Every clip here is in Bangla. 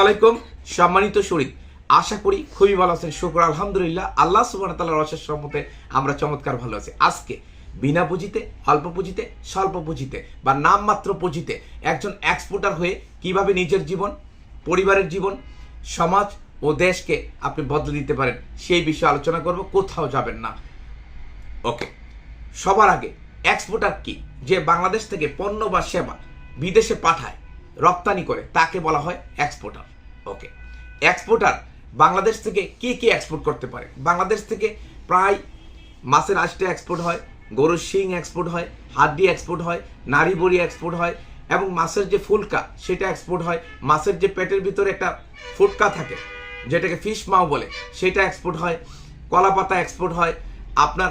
আলাইকুম। সম্মানিত শরীর, আশা করি খুবই ভালো আছেন, শুক্র আলহামদুলিল্লাহ। আল্লাহ সুবাহ তাল্লাহ রসের সম্মতে আমরা চমৎকার ভালো আছি। আজকে বিনা পুঁজিতে, অল্প পুঁজিতে, স্বল্প পুঁজিতে বা নামমাত্র পুঁজিতে একজন এক্সপোর্টার হয়ে কীভাবে নিজের জীবন, পরিবারের জীবন, সমাজ ও দেশকে আপনি বদলে দিতে পারেন, সেই বিষয়ে আলোচনা করব, কোথাও যাবেন না। ওকে, সবার আগে এক্সপোর্টার কি? যে বাংলাদেশ থেকে পণ্য বা সেবা বিদেশে পাঠায় রপ্তানি করে, তাকে বলা হয় এক্সপোর্টার ওকে এক্সপোর্টার বাংলাদেশ থেকে কি কি এক্সপোর্ট করতে পারে? বাংলাদেশ থেকে প্রায় মাছের আঁশটা এক্সপোর্ট হয়, গরুর শিং এক্সপোর্ট হয়, হাড্ডি এক্সপোর্ট হয় নারী বড়ি এক্সপোর্ট হয়, এবং মাছের যে ফুলকা, সেটা এক্সপোর্ট হয়। মাছের যে পেটের ভিতরে একটা ফুটকা থাকে, যেটাকে ফিশ মাও বলে, সেটা এক্সপোর্ট হয়। কলা পাতা এক্সপোর্ট হয়। আপনার,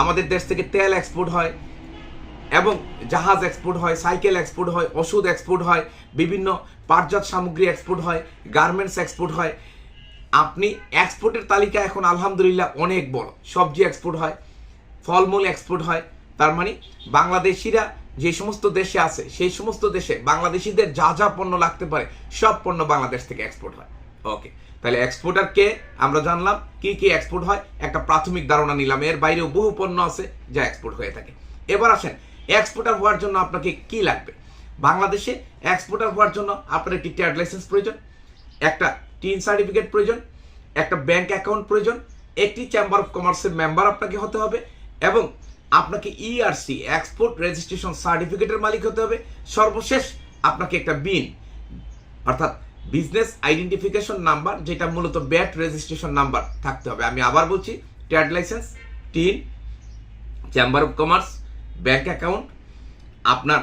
আমাদের দেশ থেকে তেল এক্সপোর্ট হয়। এবং জাহাজ এক্সপোর্ট হয় সাইকেল এক্সপোর্ট হয়, ওষুধ এক্সপোর্ট হয়, বিভিন্ন পাটজাত সামগ্রী এক্সপোর্ট হয় গার্মেন্টস এক্সপোর্ট হয়। আপনি এক্সপোর্টের তালিকা এখন আলহামদুলিল্লাহ অনেক বড়। সবজি এক্সপোর্ট হয়, ফলমূল এক্সপোর্ট হয়। তার মানে বাংলাদেশিরা যে সমস্ত দেশে আছে, সেই সমস্ত দেশে বাংলাদেশিদের যা যা পণ্য লাগতে পারে, সব পণ্য বাংলাদেশ থেকে এক্সপোর্ট হয়। ওকে তাহলে এক্সপোর্টার কে আমরা জানলাম, কি কি এক্সপোর্ট হয়? একটা প্রাথমিক ধারণা নিলাম। এর বাইরেও বহু পণ্য আছে যা এক্সপোর্ট হয়ে থাকে। এবার আসেন এক্সপোর্টার হওয়ার জন্য আপনাকে কি লাগবে? বাংলাদেশে এক্সপোর্টার হওয়ার জন্য আপনার একটি ট্রেড লাইসেন্স প্রয়োজন, একটা টিন সার্টিফিকেট প্রয়োজন, একটা ব্যাংক অ্যাকাউন্ট প্রয়োজন, একটি চেম্বার অফ কমার্সের মেম্বার আপনাকে হতে হবে এবং আপনাকে ইআরসি এক্সপোর্ট রেজিস্ট্রেশন সার্টিফিকেটের মালিক হতে হবে। সর্বশেষ আপনাকে একটা বিন অর্থাৎ বিজনেস আইডেন্টিফিকেশন নাম্বার যেটা মূলত ব্যাট রেজিস্ট্রেশন নাম্বার থাকতে হবে। আমি আবার বলছি trade licence TIN chamber of commerce bank account, আপনার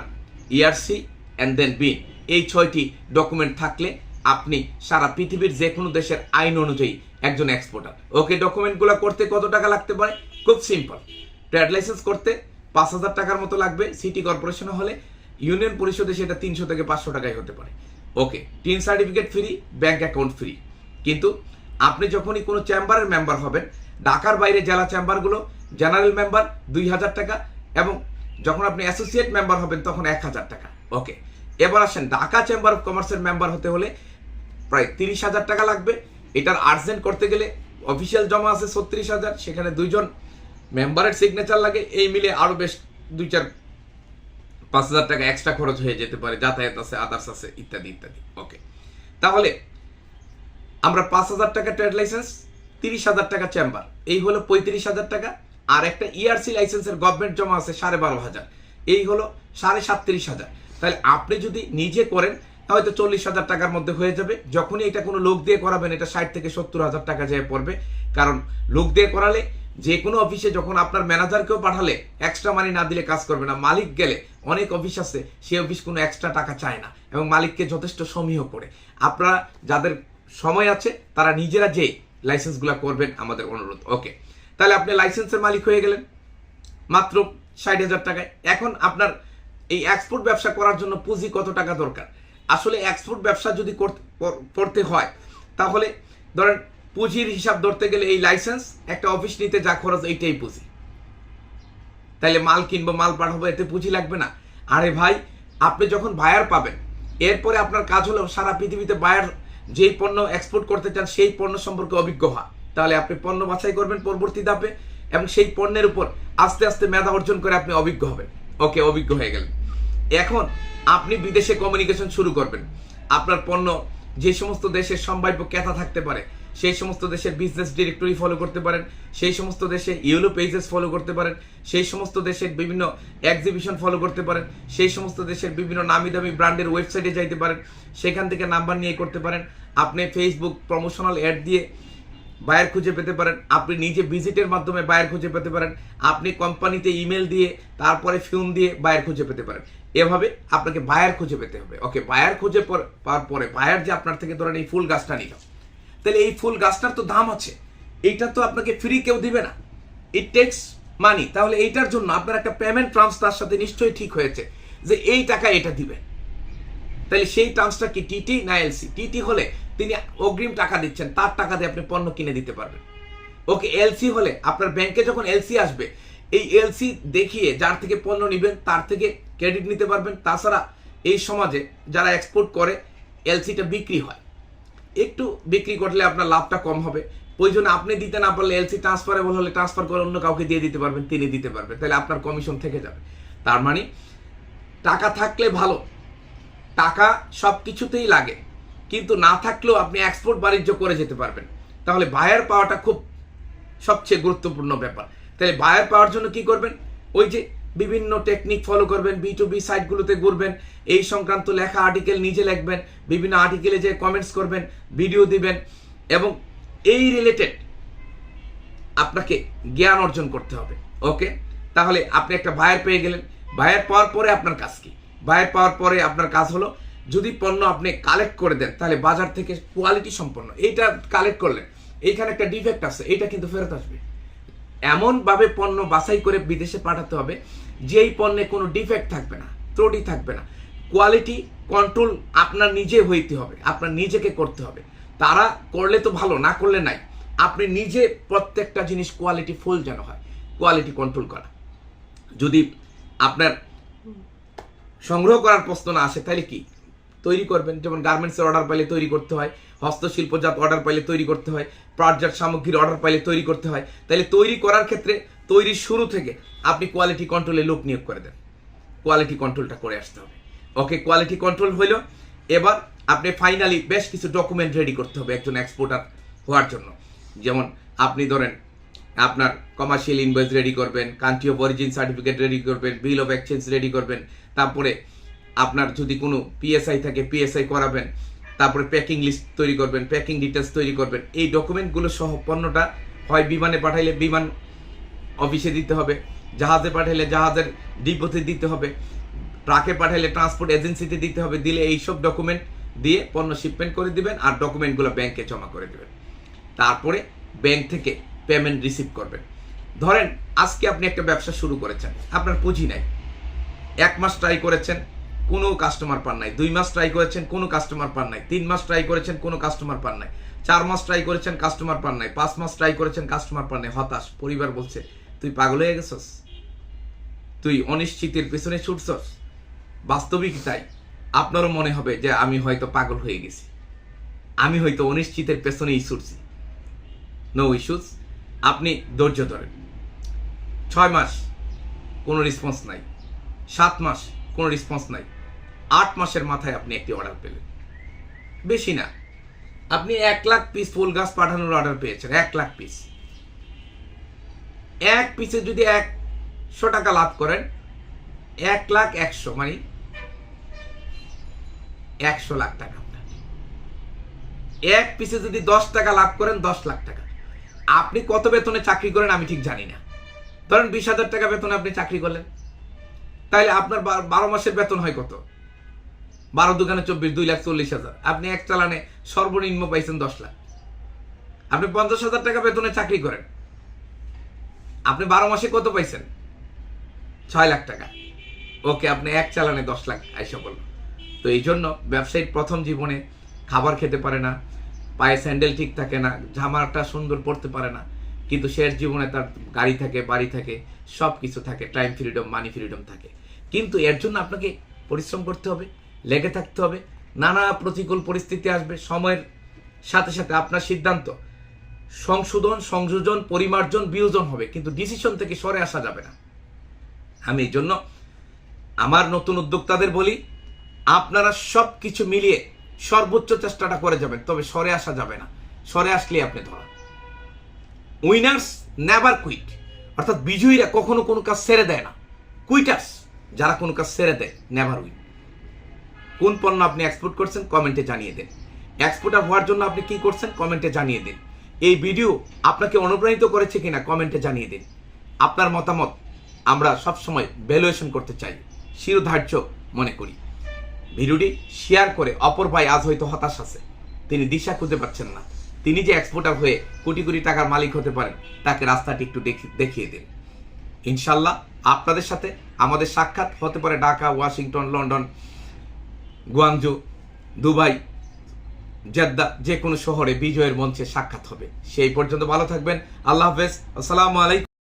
ইআরসি অ্যান্ড দেন বিন এই ছয়টি ডকুমেন্ট থাকলে আপনি সারা পৃথিবীর যে কোনো দেশের আইন অনুযায়ী একজন এক্সপোর্টার ওকে ডকুমেন্টগুলো করতে কত টাকা লাগতে পারে? খুব সিম্পল ট্রেড লাইসেন্স করতে পাঁচ হাজার টাকার মতো লাগবে। সিটি কর্পোরেশন হলে ইউনিয়ন পরিষদে সেটা তিনশো থেকে পাঁচশো টাকায় হতে পারে। Okay TIN certificate free bank account free কিন্তু আপনি যখনই কোনো চেম্বারের মেম্বার হবেন, ঢাকার বাইরে জেলা চেম্বারগুলো জেনারেল মেম্বার দুই হাজার টাকা এবং যখন আপনি অ্যাসোসিয়েট মেম্বার হবেন, তখন এক হাজার টাকা। ওকে এবার আসেন, ঢাকা চেম্বার অফ কমার্সের মেম্বার হতে হলে প্রায় তিরিশ হাজার টাকা লাগবে। এটার আর্জেন্ট করতে গেলে অফিসিয়াল জমা আছে ছত্রিশ হাজার, সেখানে দুইজন মেম্বারের সিগনেচার লাগে। এই মিলে আরও বেশ দুই চার পাঁচ হাজার টাকা এক্সট্রা খরচ হয়ে যেতে পারে, যাতায়াত আছে আদার্স আছে, ইত্যাদি ইত্যাদি। ওকে তাহলে আমরা পাঁচ হাজার টাকা ট্রেড লাইসেন্স তিরিশ হাজার টাকা চেম্বার এই হলো পঁয়ত্রিশ হাজার টাকা। আর একটা ইআরসি লাইসেন্সের গভর্নমেন্ট জমা আছে সাড়ে বারো হাজার। এই হলো সাড়ে সাতত্রিশ হাজার। তাহলে আপনি যদি নিজে করেন হয়তো চল্লিশ হাজার টাকার মধ্যে হয়ে যাবে। যখনই এটা কোনো লোক দিয়ে করাবেন, এটা ষাট থেকে সত্তর হাজার টাকা যেয়ে পড়বে। কারণ লোক দিয়ে করালে যে কোনো অফিসে যখন আপনার ম্যানেজারকেও পাঠালে এক্সট্রা মানি না দিলে কাজ করবে না। মালিক গেলে অনেক অফিস আছে সেই অফিস কোনো এক্সট্রা টাকা চায় না এবং মালিককে যথেষ্ট সমীহ করে। আপনারা যাদের সময় আছে, তারা নিজেরা যে লাইসেন্সগুলো করবেন আমাদের অনুরোধ। ওকে তাহলে আপনি লাইসেন্সের মালিক হয়ে গেলেন। মাত্র ষাট হাজার টাকায়। এখন আপনার এই এক্সপোর্ট ব্যবসা করার জন্য পুঁজি কত টাকা দরকার? আসলে এক্সপোর্ট ব্যবসা যদি করতে- কর- হয়, তাহলে ধরেন পুঁজির হিসাব ধরতে গেলে এই লাইসেন্স একটা অফিস নিতে যা খরচ এইটাই পুঁজি। তাহলে মাল কিনবো, মাল পাঠাবো, এতে পুঁজি লাগবে না। আরে ভাই, আপনি যখন বায়ার পাবেন, এরপরে আপনার কাজ হলো সারা পৃথিবীতে বায়ার যেই পণ্য এক্সপোর্ট করতে চান, সেই পণ্য সম্পর্কে অভিজ্ঞ হওয়া। তাহলে আপনি পণ্য বাছাই করবেন পরবর্তী ধাপে এবং সেই পণ্যের উপর আস্তে আস্তে মেধা অর্জন করে আপনি অভিজ্ঞ হবেন। ওকে, অভিজ্ঞ হয়ে গেলেন। এখন আপনি বিদেশে কমিউনিকেশন শুরু করবেন। আপনার পণ্য যে সমস্ত দেশের সম্ভাব্য ক্রেতা থাকতে পারে, সেই সমস্ত দেশের বিজনেস ডিরেক্টরি ফলো করতে পারেন, সেই সমস্ত দেশে ইউলো পেজেস ফলো করতে পারেন, সেই সমস্ত দেশের বিভিন্ন এক্সিবিশন ফলো করতে পারেন, সেই সমস্ত দেশের বিভিন্ন নামি দামি ব্র্যান্ডের ওয়েবসাইটে যাইতে পারেন, সেখান থেকে নাম্বার নিয়ে করতে পারেন। আপনি ফেসবুক প্রমোশনাল অ্যাড দিয়ে বায়ার খুঁজে পেতে পারেন। আপনি নিজে ভিজিটের মাধ্যমে বায়ার খুঁজে পেতে পারেন। আপনি কোম্পানিতে ইমেল দিয়ে, তারপরে ফোন দিয়ে বায়ার খুঁজে পেতে পারেন। এভাবে আপনাকে বায়ার খুঁজে পেতে হবে। ওকে, বায়ার খুঁজে পাওয়ার পরে বায়ার যে আপনার থেকে ধরেন এই ফুল গাছটা নিল। তাহলে এই ফুল গাছটার তো দাম আছে। এইটা তো আপনাকে ফ্রি কেউ দিবে না। ইট টেক্স মানি তাহলে এইটার জন্য আপনার একটা পেমেন্ট ট্রান্স তার সাথে নিশ্চয়ই ঠিক হয়েছে যে এই টাকা এটা দিবে। তাহলে সেই টার্মসটা কি টিটি না এলসি টিটি হলে তিনি অগ্রিম টাকা দিচ্ছেন, তার টাকা দিয়ে আপনি পণ্য কিনে দিতে পারবেন। ওকে এলসি হলে আপনার ব্যাংকে যখন এলসি আসবে, এই এলসি দেখিয়ে যার থেকে পণ্য নেবেন, তার থেকে ক্রেডিট নিতে পারবেন। তাছাড়া এই সমাজে যারা এক্সপোর্ট করে এলসিটা বিক্রি হয়। একটু বিক্রি করলে আপনার লাভটা কম হবে। ওই জন্য আপনি দিতে না পারলে এলসি ট্রান্সফারেবল হলে ট্রান্সফার করে অন্য কাউকে দিয়ে দিতে পারবেন, তিনি দিতে পারবেন। তাহলে আপনার কমিশন থেকে যাবে। তার মানে টাকা থাকলে ভালো। টাকা সব কিছুতেই লাগে। কিন্তু না থাকলেও আপনি এক্সপোর্ট বাণিজ্য করে যেতে পারবেন। তাহলে বায়ার পাওয়াটা খুব সবচেয়ে গুরুত্বপূর্ণ ব্যাপার। তাহলে বায়ার পাওয়ার জন্য কি করবেন? ওই যে বিভিন্ন টেকনিক ফলো করবেন বি টু বি সাইটগুলোতে ঘুরবেন, এই সংক্রান্ত লেখা আর্টিকেল নিজে লিখবেন, বিভিন্ন আর্টিকেলে যে কমেন্টস করবেন ভিডিও দিবেন এবং এই রিলেটেড আপনাকে জ্ঞান অর্জন করতে হবে। ওকে তাহলে আপনি একটা বায়ার পেয়ে গেলেন। বায়ার পাওয়ার পরে আপনার কাজ কি? বায়ার পাওয়ার পরে আপনার কাজ হলো যদি পণ্য আপনি কালেক্ট করে দেন, তাহলে বাজার থেকে কোয়ালিটি সম্পন্ন। এইটা কালেক্ট করলেন এইখানে একটা ডিফেক্ট আছে এটা কিন্তু ফেরত আসবে। এমনভাবে পণ্য বাছাই করে বিদেশে পাঠাতে হবে, যেই পণ্যে কোনো ডিফেক্ট থাকবে না, ত্রুটি থাকবে না। কোয়ালিটি কন্ট্রোল আপনার নিজে হইতে হবে, আপনার নিজেকে করতে হবে। তারা করলে তো ভালো, না করলে নাই। আপনি নিজে প্রত্যেকটা জিনিস কোয়ালিটি ফুল যেন হয় কোয়ালিটি কন্ট্রোল করা। যদি আপনার সংগ্রহ করার প্রশ্ন না আসে, তাহলে কি? তৈরি করবেন, যেমন গার্মেন্টসের অর্ডার পাইলে তৈরি করতে হয় হস্তশিল্পজাত অর্ডার পাইলে তৈরি করতে হয়, পাটজাত সামগ্রীর অর্ডার পাইলে তৈরি করতে হয়। তাহলে তৈরি করার ক্ষেত্রে তৈরির শুরু থেকে আপনি কোয়ালিটি কন্ট্রোলে লোক নিয়োগ করে দেন। কোয়ালিটি কন্ট্রোলটা করে আসতে হবে। ওকে কোয়ালিটি কন্ট্রোল হইল, এবার আপনি ফাইনালি বেশ কিছু ডকুমেন্ট রেডি করতে হবে একজন এক্সপোর্টার হওয়ার জন্য। যেমন আপনি ধরেন, আপনার কমার্শিয়াল ইনভয়েস রেডি করবেন country of origin certificate ready করবেন বিল অফ এক্সচেঞ্জ রেডি করবেন, তারপরে আপনার যদি কোনো পিএসআই থাকে পিএসআই করাবেন, তারপরে প্যাকিং লিস্ট তৈরি করবেন প্যাকিং ডিটেলস তৈরি করবেন, এই ডকুমেন্টগুলো সহ পণ্যটা হয় বিমানে পাঠাইলে বিমান অফিসে দিতে হবে, জাহাজে পাঠাইলে জাহাজের ডিপোতে দিতে হবে ট্রাকে পাঠাইলে ট্রান্সপোর্ট এজেন্সিতে দিতে হবে, দিলে এইসব ডকুমেন্ট দিয়ে পণ্য শিপমেন্ট করে দিবেন আর ডকুমেন্টগুলো ব্যাংকে জমা করে দেবেন। তারপরে ব্যাংক থেকে পেমেন্ট রিসিভ করবেন। ধরেন আজকে আপনি একটা ব্যবসা শুরু করেছেন, আপনার পুঁজি নাই, এক মাস ট্রাই করেছেন কোনো কাস্টমার পান নাই। দুই মাস ট্রাই করেছেন, কোনো কাস্টমার পান নাই। তিন মাস ট্রাই করেছেন, কোনো কাস্টমার পান নাই। চার মাস ট্রাই করেছেন কাস্টমার পান নাই। পাঁচ মাস ট্রাই করেছেন কাস্টমার পান নাই। হতাশ। পরিবার বলছে, তুই পাগল হয়ে গেছস। তুই অনিশ্চিতের পেছনে ছুটছস। বাস্তবিক তাই। আপনারও মনে হবে যে আমি হয়তো পাগল হয়ে গেছি। আমি হয়তো অনিশ্চিতের পেছনেই ছুটছি। নো ইস্যুস আপনি ধৈর্য ধরেন। ছয় মাস, কোনো রেসপন্স নাই। সাত মাস, কোনো রেসপন্স নাই। আট মাসের মাথায় আপনি একটি অর্ডার পেলেন। বেশি না। আপনি এক লাখ পিস ফুল গাছ পাঠানোর অর্ডার পেয়েছেন, এক লাখ পিস এক পিসে যদি একশো টাকা লাভ করেন, এক লাখ একশো মানে একশো লাখ টাকা আপনার। এক পিসে যদি দশ টাকা লাভ করেন, দশ লাখ টাকা। আপনি কত বেতনে চাকরি করেন আমি ঠিক জানি না। ধরেন বিশ হাজার টাকা বেতনে আপনি চাকরি করলেন। তাহলে আপনার বারো মাসের বেতন হয় কত? বারো দোকানে চব্বিশ, দুই লাখ চল্লিশ হাজার। আপনি এক চালানে সর্বনিম্ন পাইছেন দশ লাখ। আপনি পঞ্চাশ হাজার টাকা বেতনে চাকরি করেন। আপনি বারো মাসে কত পাইছেন? ছয় লাখ টাকা। ওকে, আপনি এক চালানে দশ লাখ আইসা বলল। তো এই জন্য ব্যবসায়ীর প্রথম জীবনে খাবার খেতে পারে না, পায়ে স্যান্ডেল ঠিক থাকে না, জামাটা সুন্দর পড়তে পারে না, কিন্তু শেষ জীবনে তার গাড়ি থাকে, বাড়ি থাকে সব কিছু থাকে টাইম ফ্রিডম মানি ফ্রিডম থাকে। কিন্তু এর জন্য আপনাকে পরিশ্রম করতে হবে। লেগে থাকতে হবে। নানা প্রতিকূল পরিস্থিতি আসবে। সময়ের সাথে সাথে আপনার সিদ্ধান্ত, সংশোধন, সংযোজন, পরিমার্জন, বিয়োজন হবে। কিন্তু ডিসিশন থেকে সরে আসা যাবে না। আমি এই জন্য আমার নতুন উদ্যোক্তাদের বলি, আপনারা সব কিছু মিলিয়ে সর্বোচ্চ চেষ্টাটা করে যাবেন, তবে সরে আসা যাবে না। সরে আসলে আপনি ধরা। Winners never quit. অর্থাৎ বিজয়ীরা কখনো কোনো কাজ সেরে দেয় না। কুইটার্স, যারা কোনো কাজ সেরে দেয়, নেভার উইন। কোন পণ্য আপনি এক্সপোর্ট করছেন কমেন্টে জানিয়ে দেন। এক্সপোর্টার হওয়ার জন্য আপনি কি করছেন কমেন্টে জানিয়ে দিন। এই ভিডিও আপনাকে অনুপ্রাণিত করেছে কিনা কমেন্টে জানিয়ে দিন। আপনার মতামত আমরা সবসময় ভ্যালুয়েশন করতে চাই, শিরোধার্য মনে করি। ভিডিওটি শেয়ার করে অপর ভাই আজ হয়তো হতাশ আছে। তিনি দিশা খুঁজে পাচ্ছেন না। তিনি যে এক্সপোর্টার হয়ে কোটি কোটি টাকার মালিক হতে পারেন, তাকে রাস্তাটি একটু দেখি- দেখিয়ে দিন। ইনশাল্লাহ আপনাদের সাথে আমাদের সাক্ষাৎ হতে পারে Dhaka, Washington, London Guangzhou, Dubai, Jeddah, যে কোনো শহরে বিজয়ের মঞ্চে সাক্ষাৎ হবে। সেই পর্যন্ত ভালো থাকবেন। আল্লাহ হাফেজ। আসসালামু আলাইকুম।